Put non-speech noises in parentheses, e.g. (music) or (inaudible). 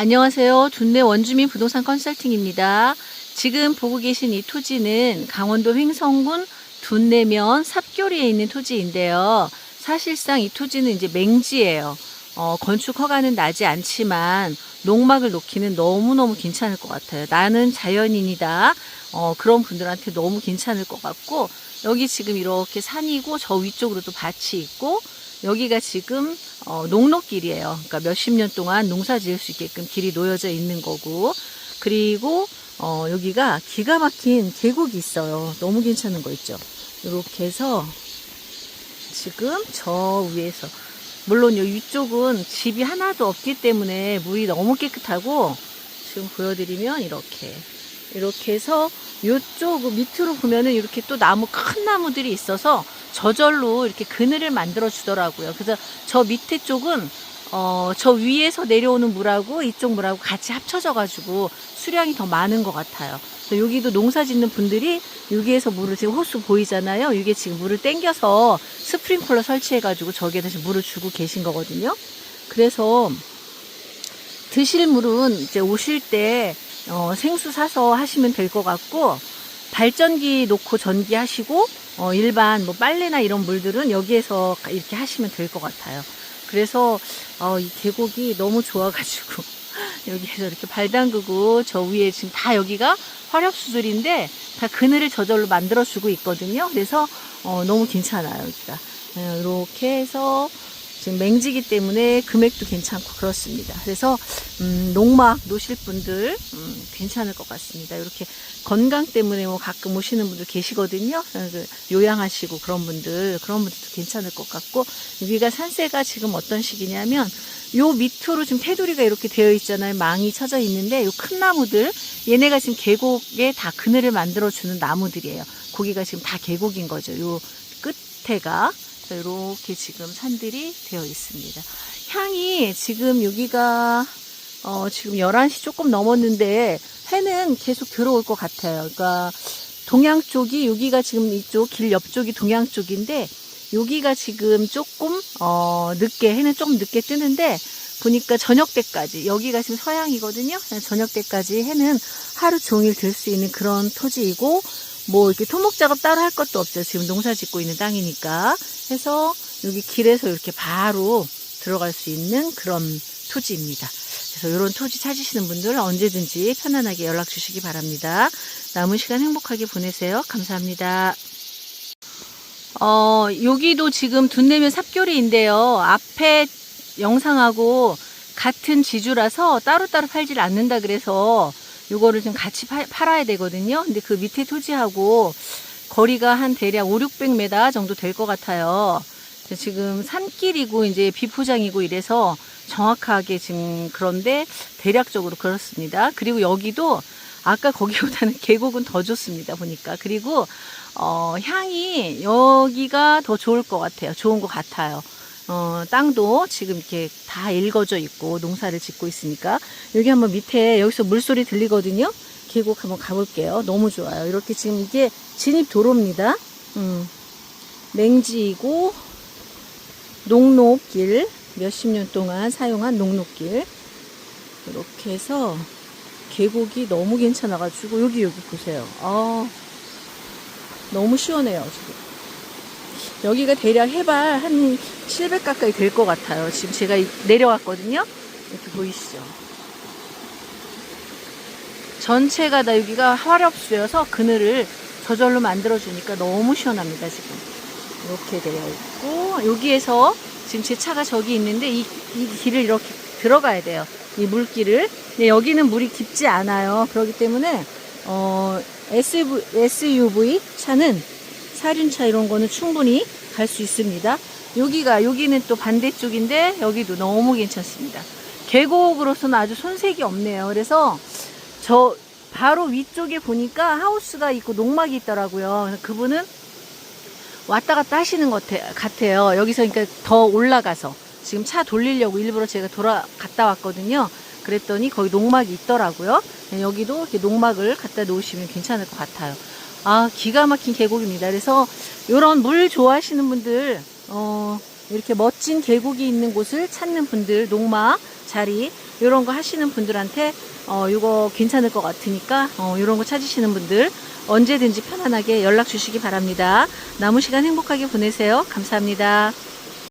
안녕하세요. 둔내 원주민 부동산 컨설팅입니다. 지금 보고 계신 이 토지는 강원도 횡성군 둔내면 삽교리에 있는 토지인데요. 사실상 이 토지는 이제 맹지예요. 어, 건축 허가는 나지 않지만 농막을 놓기는 너무너무 괜찮을 것 같아요. 나는 자연인이다. 어, 그런 분들한테 너무 괜찮을 것 같고 여기 지금 이렇게 산이고 저 위쪽으로도 밭이 있고 여기가 지금 어, 농로길이에요. 그러니까 몇십 년 동안 농사 지을 수 있게끔 길이 놓여져 있는 거고 그리고 어, 여기가 기가 막힌 계곡이 있어요. 너무 괜찮은 거 있죠. 이렇게 해서 지금 저 위에서 물론 이 위쪽은 집이 하나도 없기 때문에 물이 너무 깨끗하고 지금 보여드리면 이렇게 이렇게 해서 이쪽 밑으로 보면은 이렇게 또 나무 큰 나무들이 있어서 저절로 이렇게 그늘을 만들어 주더라고요. 그래서 저 밑에 쪽은 어, 저 위에서 내려오는 물하고 이쪽 물하고 같이 합쳐져 가지고 수량이 더 많은 것 같아요. 그래서 여기도 농사 짓는 분들이 여기에서 물을 지금 호수 보이잖아요. 이게 지금 물을 땡겨서 스프링클러 설치해 가지고 저기에다 지금 물을 주고 계신 거거든요. 그래서 드실 물은 이제 오실 때 어, 생수 사서 하시면 될 것 같고 발전기 놓고 전기 하시고 어, 일반 뭐 빨래나 이런 물들은 여기에서 이렇게 하시면 될 것 같아요. 그래서 어, 이 계곡이 너무 좋아가지고 (laughs) 여기에서 이렇게 발 담그고 저 위에 지금 다 여기가 화렵수들인데 다 그늘을 저절로 만들어주고 있거든요. 그래서 어, 너무 괜찮아요 여기가 네, 이렇게 해서 지금 맹지기 때문에 금액도 괜찮고 그렇습니다. 그래서 음, 농막 놓으실 분들 음, 괜찮을 것 같습니다. 이렇게 건강 때문에 뭐 가끔 오시는 분들 계시거든요. 어, 그 요양하시고 그런 분들 그런 분들도 괜찮을 것 같고 여기가 산세가 지금 어떤 식이냐면 요 밑으로 지금 테두리가 이렇게 되어 있잖아요. 망이 쳐져 있는데 요 큰 나무들 얘네가 지금 계곡에 다 그늘을 만들어 주는 나무들이에요. 고기가 지금 다 계곡인 거죠. 요 끝에가 이렇게 지금 산들이 되어 있습니다. 향이 지금 여기가 어, 지금 11시 조금 넘었는데 해는 계속 들어올 것 같아요. 그러니까 동양 쪽이 여기가 지금 이쪽 길 옆쪽이 동양 쪽인데 여기가 지금 조금 어, 늦게 해는 조금 늦게 뜨는데 보니까 저녁 때까지 여기가 지금 서양이거든요. 저녁 때까지 해는 하루 종일 들 수 있는 그런 토지이고 뭐 이렇게 토목 작업 따로 할 것도 없죠. 지금 농사 짓고 있는 땅이니까. 해서 여기 길에서 이렇게 바로 들어갈 수 있는 그런 토지입니다. 그래서 이런 토지 찾으시는 분들 언제든지 편안하게 연락 주시기 바랍니다. 남은 시간 행복하게 보내세요. 감사합니다. 어, 여기도 지금 둔내면 삽교리인데요. 앞에 영상하고 같은 지주라서 따로따로 팔질 않는다 그래서 요거를 좀 같이 파- 팔아야 되거든요. 근데 그 밑에 토지하고 거리가 한 대략 5, 600m 정도 될 것 같아요. 지금 산길이고 이제 비포장이고 이래서 정확하게 지금 그런데 대략적으로 그렇습니다. 그리고 여기도 아까 거기보다는 (laughs) 계곡은 더 좋습니다. 보니까. 그리고 어, 향이 여기가 더 좋을 것 같아요. 좋은 것 같아요. 어, 땅도 지금 이렇게 다 일거져 있고 농사를 짓고 있으니까 여기 한번 밑에 여기서 물소리 들리거든요. 계곡 한번 가볼게요. 너무 좋아요. 이렇게 지금 이게 진입 도로입니다. 음, 맹지이고 농로길 몇십 년 동안 사용한 농로길 이렇게 해서 계곡이 너무 괜찮아가지고 여기 여기 보세요. 아 너무 시원해요 지금. 여기가 대략 해발 한 700 가까이 될 것 같아요. 지금 제가 이- 내려왔거든요. 이렇게 보이시죠? 전체가 다 여기가 화렵수여서 그늘을 저절로 만들어주니까 너무 시원합니다, 지금. 이렇게 되어 있고, 여기에서 지금 제 차가 저기 있는데 이, 이 길을 이렇게 들어가야 돼요. 이 물길을. 근데 여기는 물이 깊지 않아요. 그렇기 때문에, 어, SUV, SUV 차는 사륜차 이런 거는 충분히 갈 수 있습니다. 여기가, 여기는 또 반대쪽인데 여기도 너무 괜찮습니다. 계곡으로서는 아주 손색이 없네요. 그래서 저 바로 위쪽에 보니까 하우스가 있고 농막이 있더라고요. 그분은 왔다 갔다 하시는 것 같아- 같아요. 여기서 그러니까 더 올라가서 지금 차 돌리려고 일부러 제가 돌아갔다 왔거든요. 그랬더니 거기 농막이 있더라고요. 네, 여기도 이렇게 농막을 갖다 놓으시면 괜찮을 것 같아요. 아, 기가 막힌 계곡입니다. 그래서 이런 물 좋아하시는 분들, 어, 이렇게 멋진 계곡이 있는 곳을 찾는 분들, 농막 자리 이런 거 하시는 분들한테 어, 이거 괜찮을 것 같으니까 어, 이런 거 찾으시는 분들 언제든지 편안하게 연락 주시기 바랍니다. 남은 시간 행복하게 보내세요. 감사합니다.